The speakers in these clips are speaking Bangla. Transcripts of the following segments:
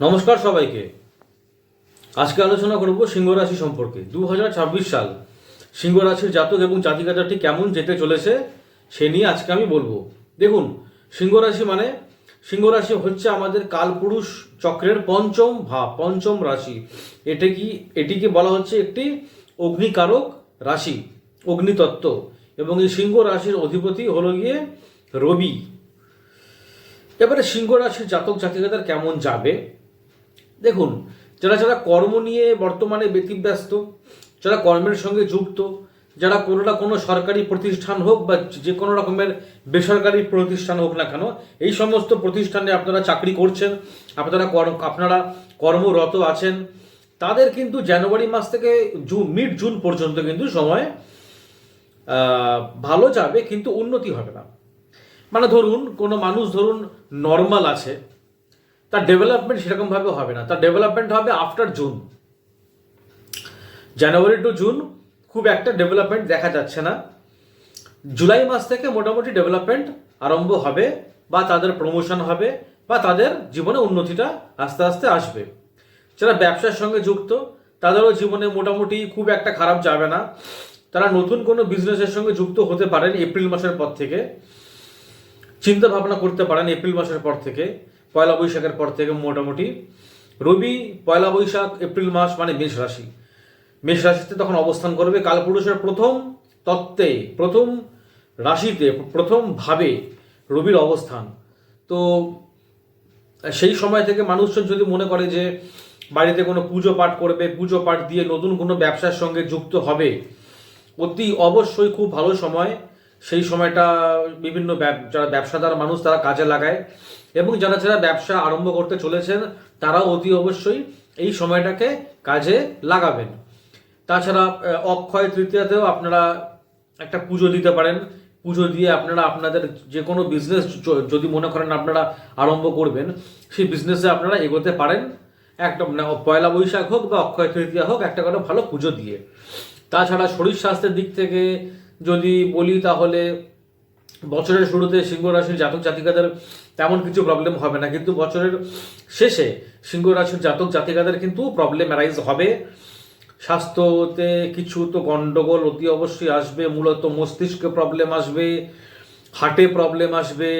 নমস্কার সবাইকে। আজকে আলোচনা করব সিংহ রাশি সম্পর্কে। দু হাজার ছাব্বিশ সাল সিংহ রাশির জাতক এবং জাতিকাজাটি কেমন যেতে চলেছে সে নিয়ে আজকে আমি বলব। দেখুন সিংহ রাশি মানে সিংহ রাশি হচ্ছে আমাদের কালপুরুষ চক্রের পঞ্চম ভাব, পঞ্চম রাশি। এটা কি এটিকে বলা হচ্ছে একটি অগ্নিকারক রাশি, অগ্নিতত্ত্ব। এবং এই সিংহ রাশির অধিপতি হলো গিয়ে রবি। এবারে সিংহ রাশির জাতক জাতিকাদের কেমন যাবে? দেখুন, যারা যারা কর্ম নিয়ে বর্তমানে ব্যতিব্যস্ত, যারা কর্মের সঙ্গে যুক্ত, যারা কোনো না কোনো সরকারি প্রতিষ্ঠান হোক বা যে কোনো রকমের বেসরকারি প্রতিষ্ঠান হোক না কেন, এই সমস্ত প্রতিষ্ঠানে আপনারা চাকরি করছেন, আপনারা আপনারা কর্মরত আছেন, তাদের কিন্তু জানুয়ারি মাস থেকে জুন মিড জুন পর্যন্ত কিন্তু সময় ভালো যাবে, কিন্তু উন্নতি হবে না। মানে ধরুন, কোনো মানুষ ধরুন নর্মাল আছে তার ডেভেলপমেন্ট সেরকমভাবে হবে না। তার ডেভেলপমেন্ট হবে after June January to June খুব একটা ডেভেলপমেন্ট দেখা যাচ্ছে না। জুলাই মাস থেকে মোটামুটি ডেভেলপমেন্ট আরম্ভ হবে বা তাদের প্রমোশন হবে বা তাদের জীবনে উন্নতিটা আস্তে আস্তে আসবে। যারা ব্যবসার সঙ্গে যুক্ত, তাদেরও জীবনে মোটামুটি খুব একটা খারাপ যাবে না। তারা নতুন কোনো বিজনেসের সঙ্গে যুক্ত হতে পারেন এপ্রিল মাসের পর থেকে। চিন্তা ভাবনা করতে পারেন এপ্রিল মাসের পর থেকে। পয়লা বৈশাখের পর থেকে মোটামুটি। রবি, পয়লা বৈশাখ, এপ্রিল মাস মানে মেষ রাশি। মেষ রাশিতে তখন অবস্থান করবে কালপুরুষের প্রথম তত্ত্বে, প্রথম রাশিতে, প্রথম ভাবে রবির অবস্থান। তো সেই সময় থেকে মানুষজন যদি মনে করে যে বাড়িতে কোনো পুজো পাঠ করবে, পুজো পাঠ দিয়ে নতুন কোনো ব্যবসার সঙ্গে যুক্ত হবে, অতি অবশ্যই খুব ভালো সময়। সেই সময়টা বিভিন্ন যারা ব্যবসাদার মানুষ তারা কাজে লাগায়। এবং যারা যারা ব্যবসা আরম্ভ করতে চলেছেন, তারাও অতি অবশ্যই এই সময়টাকে কাজে লাগাবেন। তাছাড়া অক্ষয় তৃতীয়াতেও আপনারা একটা পুজো দিতে পারেন। পুজো দিয়ে আপনারা আপনাদের যে কোনো বিজনেস যদি মনে করেন আপনারা আরম্ভ করবেন, সেই বিজনেসে আপনারা এগোতে পারেন। একটা মানে পয়লা বৈশাখ হোক বা অক্ষয় তৃতীয়া হোক, একটা করে ভালো পুজো দিয়ে। তাছাড়া শরীর স্বাস্থ্যের দিক থেকে যদি বলি তাহলে বছরের শুরুতে সিংহ রাশির জাতক জাতিকাদের তেমন কিছু প্রবলেম হবে না, কিন্তু বছরের শেষে সিংহ রাশির জাতক জাতিকাদের কিন্তু প্রবলেম অ্যারাইজ হবে। স্বাস্থ্যতে কিছু তো গন্ডগোল অতি অবশ্যই আসবে, মূলত মস্তিষ্কে প্রবলেম আসবে হার্টে প্রবলেম আসবে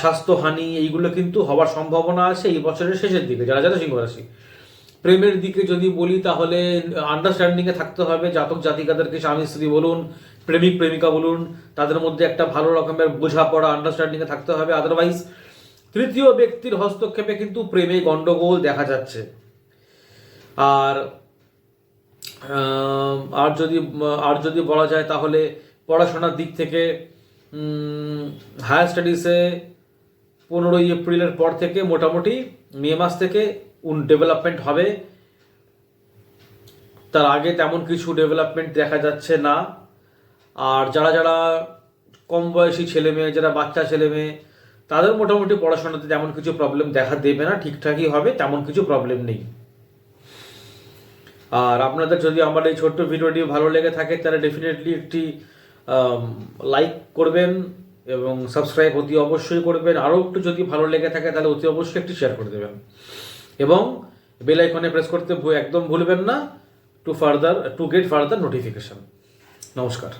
স্বাস্থ্যহানি, এইগুলো কিন্তু হওয়ার সম্ভাবনা আছে এই বছরের শেষের দিকে, যারা যারা সিংহ রাশি। প্রেমের দিকে যদি বলি, তাহলে আন্ডারস্ট্যান্ডিংয়ে থাকতে হবে। জাতক জাতিকাদেরকে স্বামী স্ত্রী বলুন, প্রেমিক প্রেমিকা বলুন, তাদের মধ্যে একটা ভালো রকমের বোঝাপড়া আন্ডারস্ট্যান্ডিংয়ে থাকতে হবে। আদারওয়াইজ তৃতীয় ব্যক্তির হস্তক্ষেপে কিন্তু প্রেমে গন্ডগোল দেখা যাচ্ছে। আর আর যদি আর যদি বলা যায়, তাহলে পড়াশোনার দিক থেকে হায়ার স্টাডিজে পনেরোই এপ্রিলের পর থেকে মোটামুটি মে মাস থেকে ডেভেলপমেন্ট হবে। তার আগে তেমন কিছু ডেভেলপমেন্ট দেখা যাচ্ছে না। আর যারা যারা কম বয়সী ছেলে মেয়ে, যারা বাচ্চা ছেলে মেয়ে, তাদের মোটামুটি পড়াশোনাতে তেমন কিছু প্রবলেম দেখা দেবে না। ঠিকঠাকই হবে, তেমন কিছু প্রবলেম নেই। আর আপনাদের যদি আমার এই ছোট্ট ভিডিওটি ভালো লেগে থাকে, তাহলে ডেফিনেটলি একটি লাইক করবেন এবং সাবস্ক্রাইব অতি অবশ্যই করবেন। আরও একটু যদি ভালো লেগে থাকে, তাহলে অতি অবশ্যই একটি শেয়ার করে দেবেন। এবং বেল আইকনে প্রেস করতে একদম ভুলবেন না to further to get further notification নমস্কার।